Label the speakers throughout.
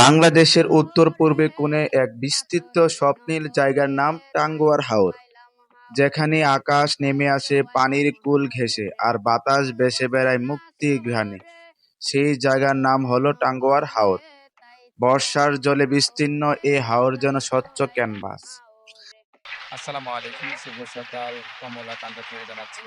Speaker 1: বাংলাদেশের উত্তর-পূর্বে কোণে এক বিস্তৃত স্বপ্নিল জায়গার নাম টাঙ্গুয়ার হাওর, যেখানে আকাশ নেমে আসে পানির কুল ঘেঁষে আর বাতাস ভেসে বেড়ায় মুক্তি ঘ্রাণে। সেই জায়গার নাম হলো টাঙ্গুয়ার হাওর। বর্ষার জলে বিস্তীর্ণ এ হাওর যেন স্বচ্ছ ক্যানভাস।
Speaker 2: আসসালামু আলাইকুম শুভ সকাল কমলা কান্ত জানাচ্ছি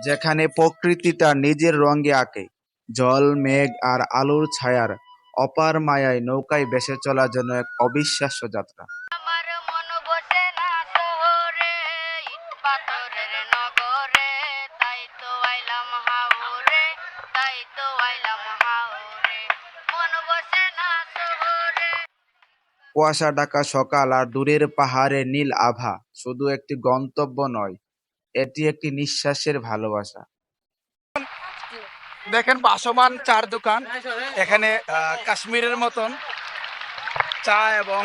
Speaker 1: যেখানে প্রকৃতি তার নিজের রঙে আঁকে, জল, মেঘ আর আলোর ছায়ার অপার মায়ায় নৌকায় ভেসে চলা যেন এক অবিশ্বাস্য যাত্রা।
Speaker 3: বসে বসে
Speaker 1: কুয়াশা ঢাকা সকাল আর দূরের পাহাড়ে নীল আভা শুধু একটি গন্তব্য নয়, এটি একটি নিঃশ্বাসের ভালোবাসা।
Speaker 2: দেখেন বাসমান চার দোকান এখানে কাশ্মীরের মতন চা এবং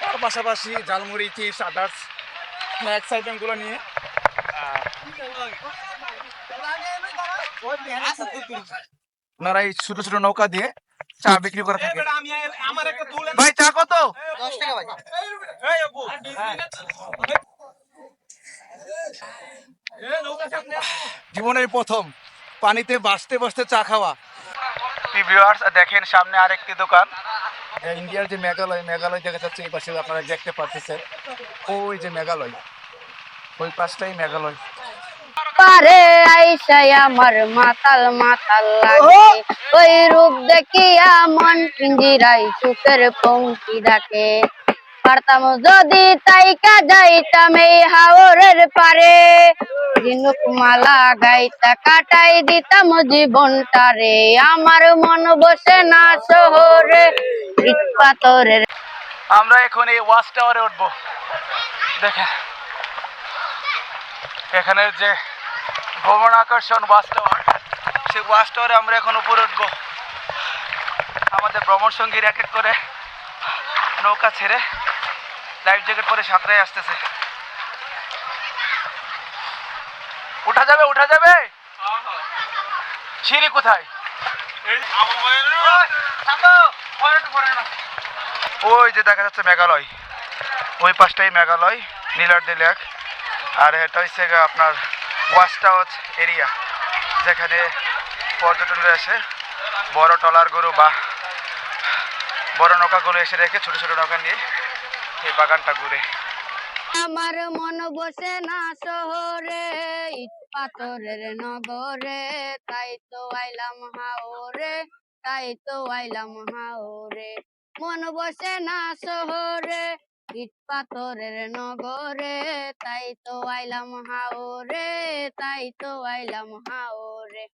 Speaker 2: তার পাশাপাশি ঝালমুড়ি চিপস আদার্স স্ন্যাক্স আইটেমগুলো নিয়ে আহ, ওনারা এই ছোট ছোট নৌকা দিয়ে চা বিক্রি করে থাকে ভাই চা কত? জীবনের প্রথম পানিতে বাসতে বসতে চা খাওয়া। ভিউয়ার্স দেখেন সামনে আরেকটি দোকান। ইন্ডিয়ার যে মেঘালয় মেঘালয় দেখা যাচ্ছে এই পাশে আপনারা দেখতে পাচ্ছেন ওই যে মেঘালয়। ওই পাশটাই মেঘালয়।
Speaker 3: পারে আইসাই আমার মাতাল মাতাল লাগে। ওই রূপ দেখিয়া মন পিঞ্জিরাই সুখের পঙ্ক্তি ডাকে। পারতাম যদি তাইকা যাইতাম এই হাওরের পারে। ঝিনুক মালা গাইতা কাটাই দিতাম জীবনটা রে আমার মন বসে না শহরে ইট পাথরের
Speaker 2: আমরা এখন এই ওয়াচ টাওয়ারে উঠবো। দেখেন। এখানে যে ভ্রমণ আকর্ষণ বাস টাওয়ার সেই বাস টাওয়ারে আমরা এখন উপরে উঠবো। আমাদের ভ্রমণ সঙ্গীর এক এক করে নৌকা ছেড়ে লাইফ জ্যাকেট পরে সাঁতরাই আসতেছে। উঠা যাবে উঠা যাবে? সিঁড়ি কোথায়? ওই যে দেখা যাচ্ছে মেঘালয়। ওই পাশটাই মেঘালয় নীলাদ্রি লেক। আর এটা হচ্ছে আপনার ওয়াচ টাউচ এরিয়া, যেখানে পর্যটনরা এসে বড় টলার গরু বা বড় নৌকাগুলো এসে রেখে ছোট ছোট নৌকা নিয়ে এই বাগানটা ঘুরে।
Speaker 3: আমার মন বসে না শহরে পাথরের নগরে। তাই তো আইলাম হাওরে, তাই তো আইলাম হাওরে। মন বসে না শহরে ইট পাথরের নগরে, তাই তো আইলাম হাওরে, তাই তো আইলাম হাওরে।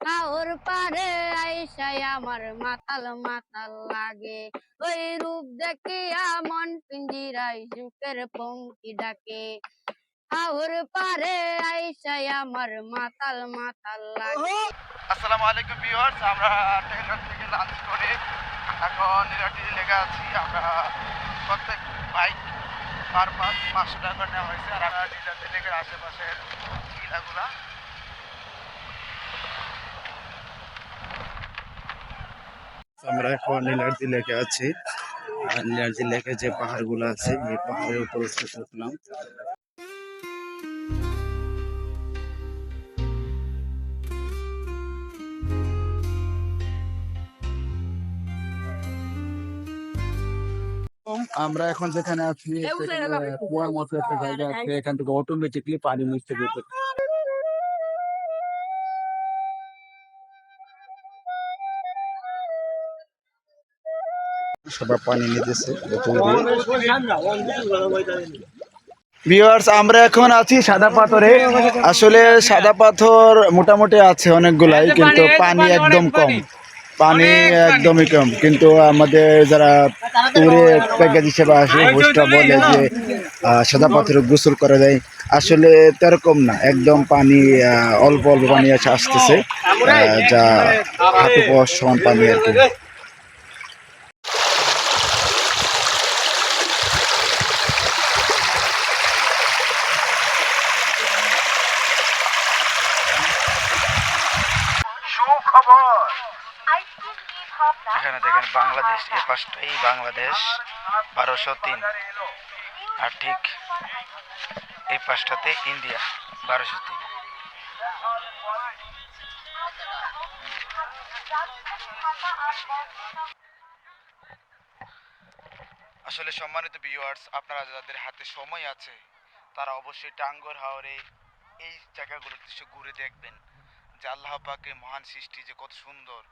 Speaker 3: হাওর পারে আইসাই আমার মাতাল মাতাল লাগে। ওই রূপ দেখিয়া মন পিঞ্জিরাই সুখের পঙ্কি ডাকে। হাওর পারে আইসাই আমার মাতাল মাতাল লাগে।
Speaker 2: আসসালামু আলাইকুম ভিউয়ার্স, আমরা থেকে লাঞ্চ করে এখন নিরাটি লেগে আছি। আমরা প্রত্যেক বাইক পার পাস পাঁচশো টাকা নেওয়া হয়েছে। আর আমরা নিরাটি লেগের আশেপাশের কিলাগুলা
Speaker 1: আমরা এখন নীলার্জি লেকে আছি। আর নীলাদ্রি লেকে যে পাহাড়গুলো আছে, এই পাহাড়ের উপর উঠতে আমরা এখন যেখানে আছি কুয়ার মতো একটা জায়গা আছে এখান থেকে অটোমেটিকলি পানি মিশতে যেতে সবার পানি নিতেছে
Speaker 2: ভিউয়ার্স আমরা এখন আছি সাদা পাথরে। আসলে সাদা পাথর মোটামুটি আছে অনেকগুলাই কিন্তু পানি একদম কম।
Speaker 1: পানি একদমই কম। কিন্তু আমাদের যারা ট্যুরে প্যাকেজ হিসেবে আসে হোস্টরা বলে যে সাদা পাথরে গোসল করা যায় আসলে তেরকম না। একদম পানি অল্প অল্প পানি আছে আসতেছে যা হাঁটু পাওয়ার সমান পানি আর কি।
Speaker 2: সুখবর এখানে দেখেন বাংলাদেশ এই পাশটাই বাংলাদেশ, বারোশো তিন। আর ঠিক এই পাশটাতে ইন্ডিয়া, বারোশো তিন। আসলে সম্মানিত ভিউয়ার্স আপনারা যাদের হাতে সময় আছে, তারা অবশ্যই টাঙ্গর হাওরে এই জায়গাগুলোর দৃশ্য ঘুরে দেখবেন যে আল্লাহ পাকের মহান সৃষ্টি যে কত সুন্দর।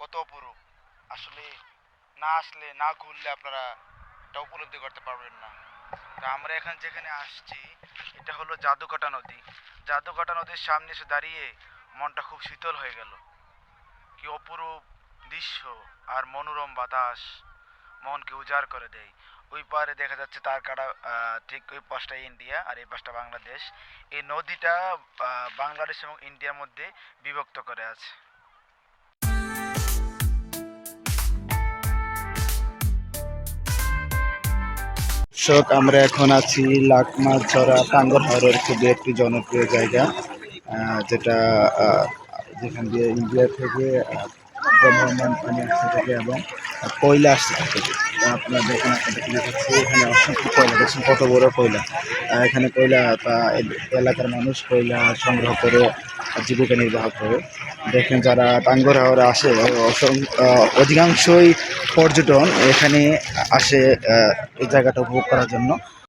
Speaker 2: কত অপরূপ আসলে না আসলে, না ঘুরলে আপনারা এটা উপলব্ধি করতে পারবেন না। তা আমরা এখন যেখানে আসছি, এটা হলো জাদুকাটা নদী। জাদুকাটা নদীর সামনে এসে দাঁড়িয়ে মনটা খুব শীতল হয়ে গেল। কি অপরূপ দৃশ্য আর মনোরম বাতাস মনকে উজাড় করে দেয়। ওই পারে দেখা যাচ্ছে তার কাটা ঠিক ওই পাশটা ইন্ডিয়া আর এই পাশটা বাংলাদেশ। এই নদীটা বাংলাদেশ এবং ইন্ডিয়ার মধ্যে বিভক্ত করে আছে।
Speaker 1: দর্শক, আমরা এখন আছি লাকমা ছড়া টাঙ্গর হাওরের খুবই একটি জনপ্রিয় জায়গা যেটা যেখান দিয়ে ইন্ডিয়া থেকে ব্রহ্মমান আসতে থাকে এবং কয়লা আসতে থাকে আপনারা দেখেন আপনাদের দেখাচ্ছি, এখানে অসংখ্য কয়লা দেখছেন কত বড় কয়লা এখানে কয়লা এলাকার মানুষ কয়লা সংগ্রহ করে, জীবিকা নির্বাহ করে। দেখেন যারা টাঙ্গর হাওড়া আসে অধিকাংশই পর্যটন এখানে আসে এই জায়গাটা উপভোগ করার জন্য।